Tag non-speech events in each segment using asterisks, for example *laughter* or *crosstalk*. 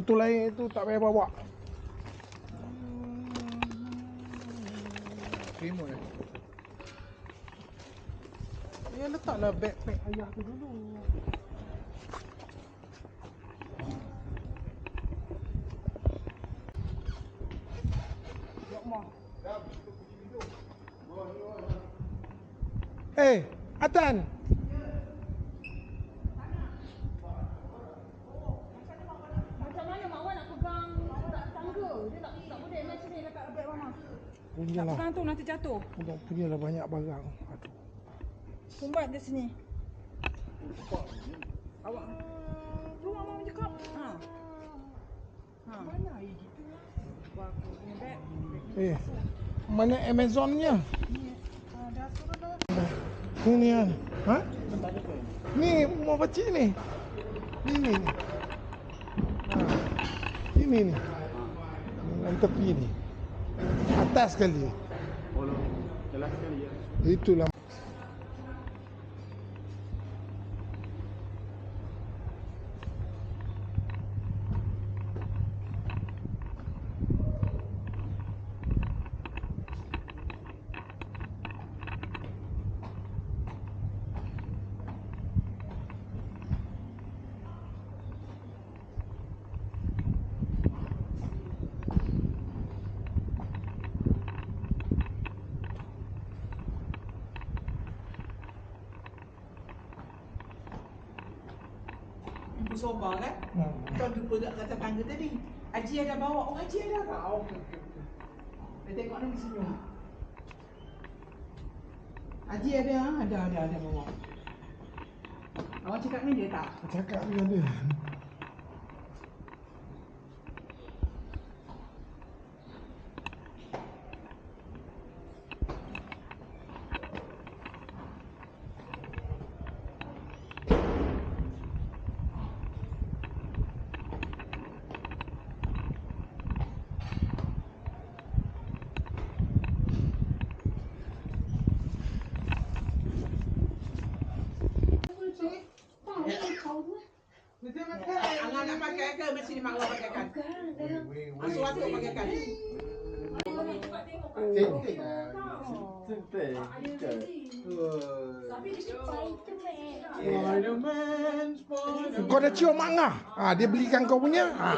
botol air tu tak payah bawa. Terima ya. Ya letaklah backpack ayah tu dulu. Eh, Atan. Macam mana Mak Wan nak pegang tak tangga? Dia tak tak boleh macam ni dekat beg Mama. Punyalah. Pegang tu nanti jatuh. Udah punyalah banyak barang. Aduh. Sumbat dia sini. Awak tu Mama cakap. Ha. Ha. Mana air gitu lah. Aku punya beg. Eh, mana Amazonnya? Ah, dah suruh dah. Ni kan. Ha? Ni mau kecil ni. Ni ni ni. Ha. Ini ni. Yang tepi ni. Atas sekali. y tú la Ibu soba kan? Hmm. Kau jumpa kat kata tangga tadi. Haji ada bawa. Oh, Haji ada tak? Oh, okey, okey, okey. Dia tengok dia senyum. Haji ada, ah? ada, ada, ada bawa. Awak cakap dengan dia tak? Cakap dengan dia. Makan. Angan nak pakai ke? Mesti ni mak awak pakai kan? Masuk waktu pakai kan? Kau dah cium mak ngah? Ha, dia belikan kau punya. Ha.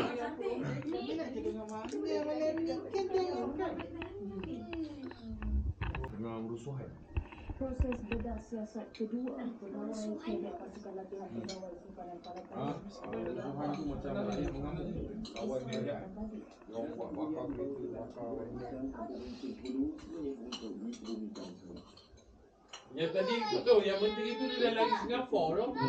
Dia nak jaga dengan mak dia malam ni kan tengok kan? Dengan merusuhan. Proses bedah siasat kedua pegawai kedai pasukan latihan pegawai simpanan palakan Ah, merusuhan tu macam dia mengamuk. Kawan dia kan. Orang buat bakar kereta, bakar Yang tadi tu yang menteri tu dia dah lari Singapura tu.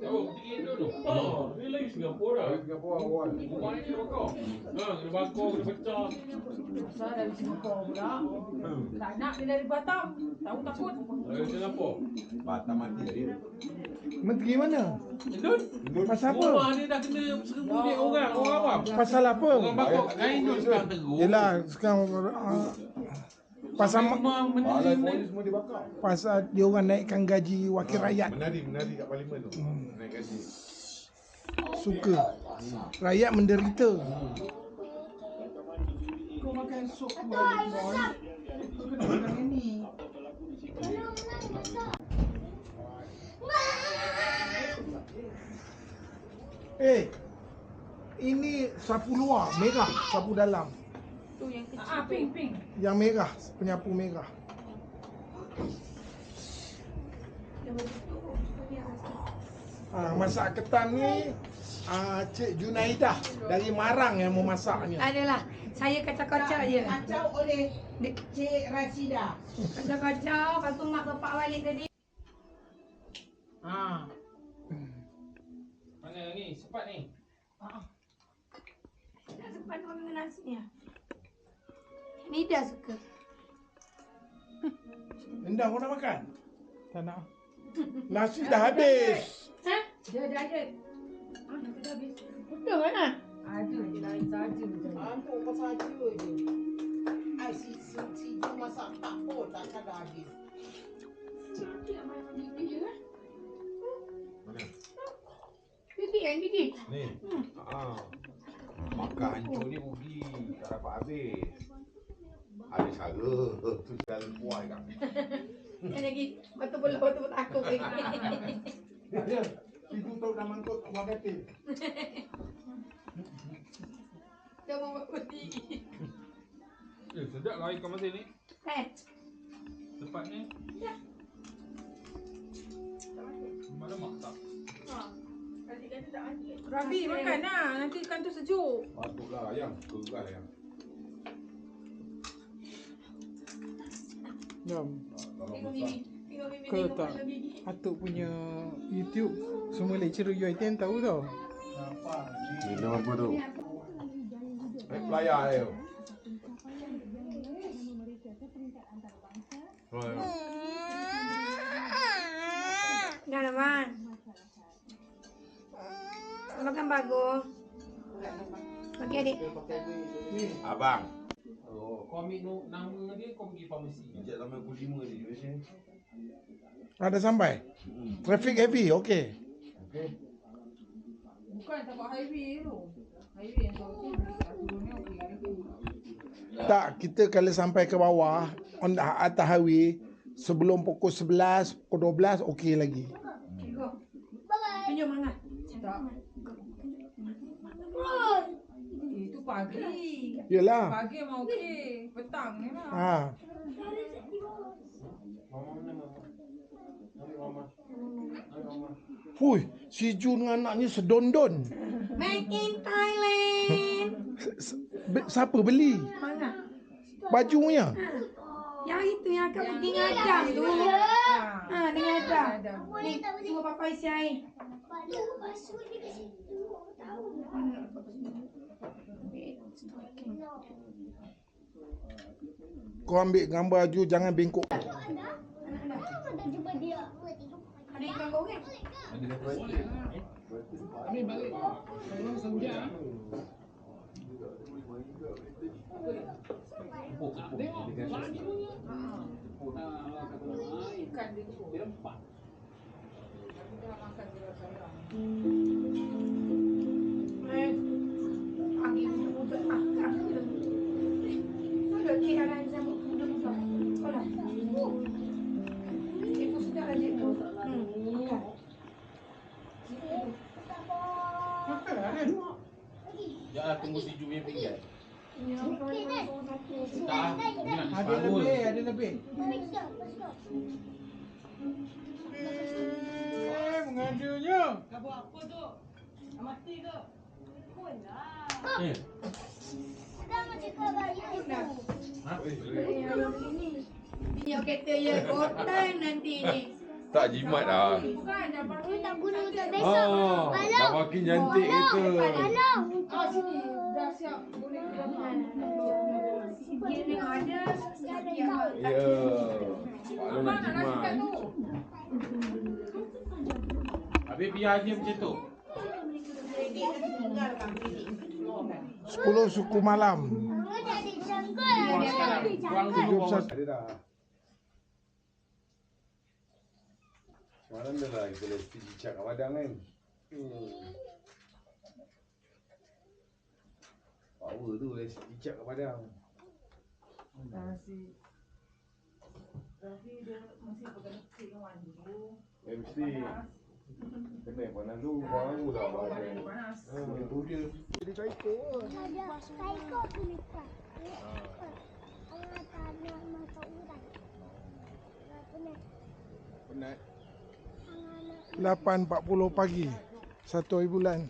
Tahu menteri tu tu. Ha, dia lari Singapura dah. Singapura awal. Rumah ni dia bakar. Ha, kena bakar, kena pecah. Asal dari Singapura pula. Tak nak dia dari Batam. Tahu takut. Dari Singapura. Batam mati dia. Menteri mana? Indun. Pasal Rumah apa? dia dah kena seribu ni orang, orang awam. Pasal apa? Orang bakar kat Indun sekarang teruk. Yelah, sekarang uh, pasal Balai menteri polis semua dibakar. pasal dia orang naikkan gaji wakil rakyat. Menari, menari kat parlimen tu. Naik gaji. Suka. Rakyat menderita. Kau makan kuah boy. Kau kena makan ni. Eh, ini sapu luar, merah, sapu dalam. Tu yang kecil. Ah, pink, pink. Yang merah, penyapu merah. Ah, masak ketan ni ah, Cik Junaidah dari Marang yang memasaknya. Adalah saya kacau-kacau je. Kacau oleh Cik Rasida. Kacau-kacau lepas tu mak kepak balik tadi. Ha. Mana ni? Sepat ni. Dah sempat makan dengan nasi ni. Ah. *laughs* Ni dah suka. Endang kau nak makan? Tak nak. Nasi dah habis. Ha? Dah dah ada. Ah, nasi dah habis. Betul kan? ah? Ada je lain saja. Antuk kau saja je. Ai si si si tu masak tak pun tak ada habis. Cantik makan bibi je kan? Mana? Yang Yang gigit. Ni. Ah. Makan hancur ni rugi. Tak dapat habis. Ada cara. *laughs* Tu jalan puai kan. Yang lagi betul betul betul takut lagi. Dia, itu tahu dah mangkuk buah katil. Dia mau putih. Eh, sedap lah ikan masin ni. Eh, Tepatnya. Lemak-lemak tak? Rabi makan lah. Nanti ikan tu sejuk. Patutlah ayam. Kegal ayam. Jom. Kau tengok tak. Atuk punya YouTube semua lecturer UiTM tahu tau. Nama apa tu? Eh, pelayar dia. Pelayar. Dah lah, Man. Makan bagus. Bagi adik. Abang. Oh, kau ambil no, nama dia, kau pergi farmasi. Pijak sampai pukul 5 je biasanya. Ada sampai. Traffic heavy, okey. Okey. Bukan tapak highway tu. Highway yang tu. Turun ni okey. Tak, kita kalau sampai ke bawah on the atas highway sebelum pukul 11, pukul 12 okey lagi. Go. Tunjuk mangat. Tak. Pagi. Yalah. Pagi memang okey. Petang ni lah. Ha. Mama. Hui, si Jun dengan anaknya sedondon. Made in Thailand. Siapa beli? Mana? Bajunya. Yang itu yang akan pergi ngadam tu. Ha, dia ngadam. Ni, cuba papa isi air. Kau ambil gambar baju jangan bengkok. Dah makan dia sayang. Ada kek ada yang sama muda muda. Ada. Itu sudah ada itu. Hmm. Janganlah tunggu si Ju punya pinggan. Ya. Tak, nak Ada lebih, ada lebih. Eh, mengadunya. Eh, ha? Eh, ada begini kereta ya nanti ni. Tak jimat lah. Bukan, dah. Tak guna untuk besok. Oh, dah makin cantik itu. Kalau. Oh, Kalau. Kalau. Kalau. Kalau. Kalau. Kalau. Kalau. Kalau. Kalau. Kalau. Kalau. Habis biar je macam tu. Kalau. Kalau. Kalau. Kalau. Kalau. Kalau. 10 suku malam. Sekarang dia lah kita boleh pergi cek kat kan. Power tu boleh pergi cek kat badang. Dia masih pegang kecil kan mandi Eh mesti. Kena panas tu. Baru dah Baru dia panas. panas. Hmm, itu dia. Jadi kaiko. Ada kaiko pelikat. Allah tak nak masuk hutan. Penat. Penat. 8.40 pagi. Satu hari bulan.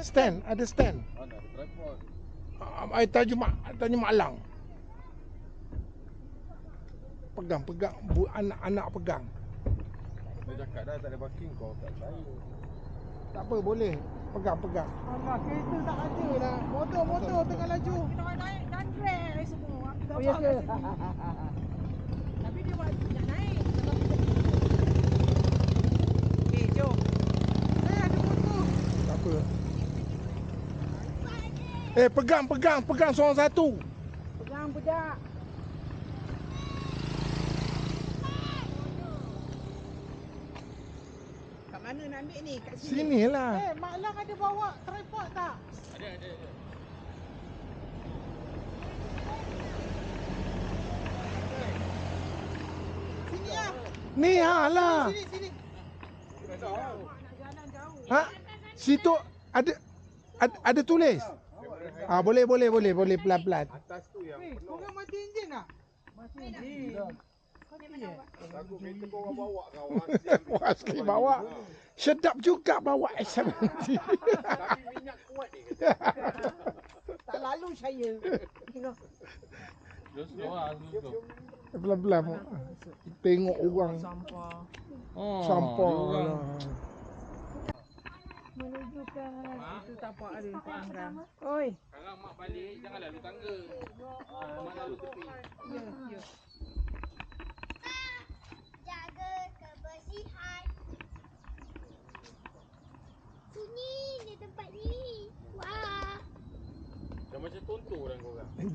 Stand? Ada stand. I tanya mak, tanya mak Lang. Pegang, pegang, bu, anak-anak pegang. Saya cakap dah tak ada parking kau tak saya. Tak apa, boleh. Pegang, pegang. Alah, kereta tak ada dah. Motor, motor tengah laju. Kita orang naik dan drag semua. Kita Oh, ya ke? *laughs* Tapi dia buat nak naik. Eh, jom. Eh, ada motor. Tak apa. Eh, pegang, pegang, pegang seorang satu. Tenang budak. Kat mana nak ambil ni? Kat sini. Sini lah. Eh, Mak Lang ada bawa tripod tak? Ada, ada, ada. Sini lah. Ni ha lah. Sini, sini. Ha? Situ ada ada, ada tulis. Ah boleh boleh boleh boleh pelan-pelan. Atas tu yang penuh. korang mati enjin tak? Mati enjin. Aku kereta kau orang bawa kawan. Wah, sekali bawa. Sedap juga bawa S70. *laughs* Tapi minyak kuat ni. *laughs* Tak lalu saya. Kau kau. Pelan-pelan. Tengok orang Sampah. Oh, sampah. Ke Itu tapak ada. Oi. Sekarang mak balik, jangan lalu tangga. Mak lalu tepi. Ya, ya.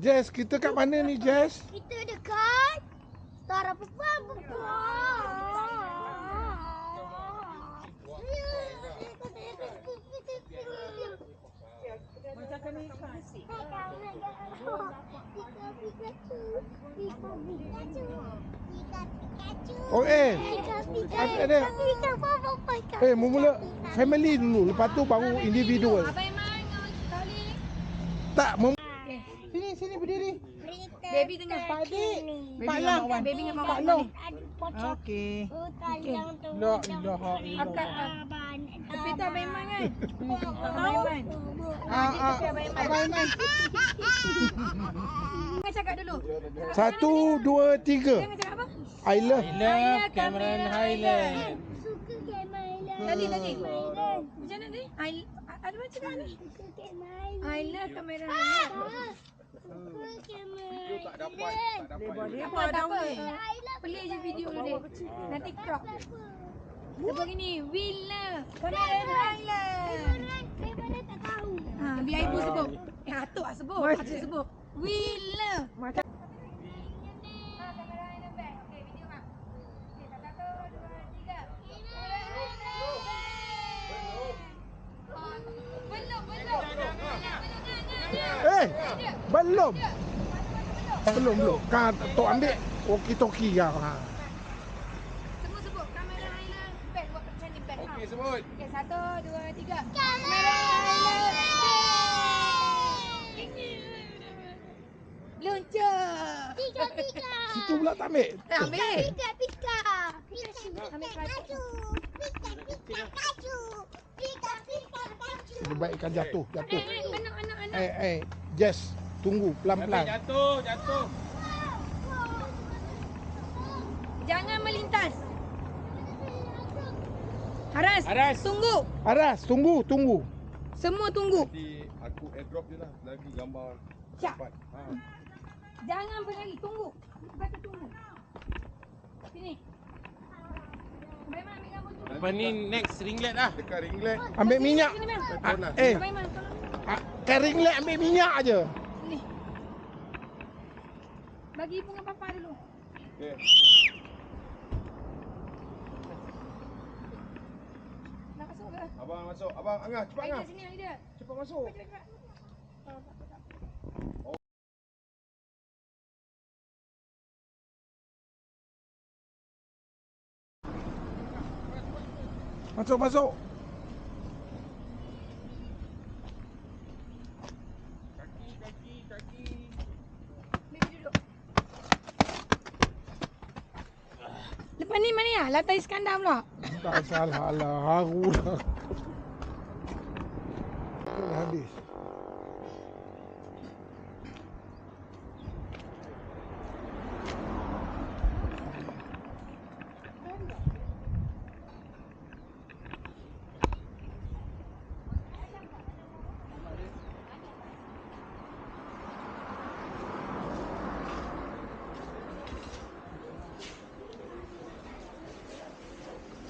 Jess, kita kat mana ni Jess? kita dekat Tara Pepang Macam kena ikan. Oh eh. Ada. Eh, mula family dulu, lepas tu baru individual. Abang Iman, kali Tak, mem- Sini, sini berdiri. Baby tengah. Pak Adik. Baby Pak dengan Lang. Baby dengan Pak Mak Long. Okey. Okey. La ilaha tepi tu Abang Iman kan? Abang Iman. Ah, ah, Abang Iman. *laughs* Jangan cakap dulu. Satu, dua, tiga. Jangan cakap apa? I love. Love Cameron Highland. Suka Cameron. Tadi, tadi. Macam mana tadi? I, ada macam ni? Cameron. I love Cameron Highland. Tak dapat. Tak dapat. Boleh Apa, apa tak apa. I love Play je video dia. Nanti crop. Sebab gini, we love Cameron Highland. Cameron. Cameron tak tahu. Ha, biar ibu sebut. Eh, atuk lah sebut. Atuk sebut. We love. Macam Ha, kamera Highland back. Okey, video mak. Okey, satu, dua, tiga. Belum, belum. Eh, belum. Belum, belum. Kan tok ambil walkie-talkie kau. Ha. Semua sebut kamera Highland back. Buat macam ni back. Okey ha. sebut. Okey, satu, dua, tiga. Kamera back. Luncur. Pika pika. Situ pula tak ambil. Eh, ambil. Pika pika. Pikachu. Ambil Pikachu. Pika pika kachu. Pika pika kachu. Lebih baik ikan jatuh, jatuh. Eh, eh, anak, anak, anak. Eh, eh, Jess, tunggu pelan-pelan. Jatuh, jatuh. Jangan melintas. Haras. Haras. Tunggu. Aras, tunggu, tunggu. Semua tunggu. Nanti aku airdrop je lah. Lagi gambar. Siap. Cepat. Ha. Jangan berlari. Tunggu. Kata tunggu. Sini. Memang ambil gambar tu. Lepas ni next ringlet lah. Dekat ringlet. Ambil minyak. Sini. Ah, lah. eh, Memang tolong. ah, kan ringlet ambil minyak aje. Bagi ibu dengan papa dulu. Okey. Nak masuk ke? Abang masuk. Abang Angah cepat Aida Angah. sini Aida. Cepat masuk. Cepat, cepat. Masuk, masuk. Kaki, kaki, kaki. Baby duduk. Lepas Lantai Iskandar pula. Tak salah lah, haru dah. Dah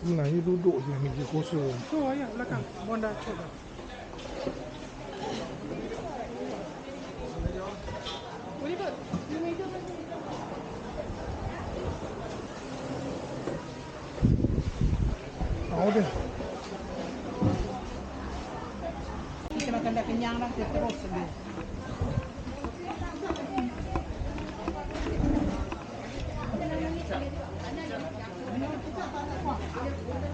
sebenarnya duduk je meja kosong. Tu oh, ayah belakang. Hmm. Bonda cek dah. Boleh tak? Di meja macam Tahu dah. Kita makan dah kenyang dah. Kita terus sedih. Gracias.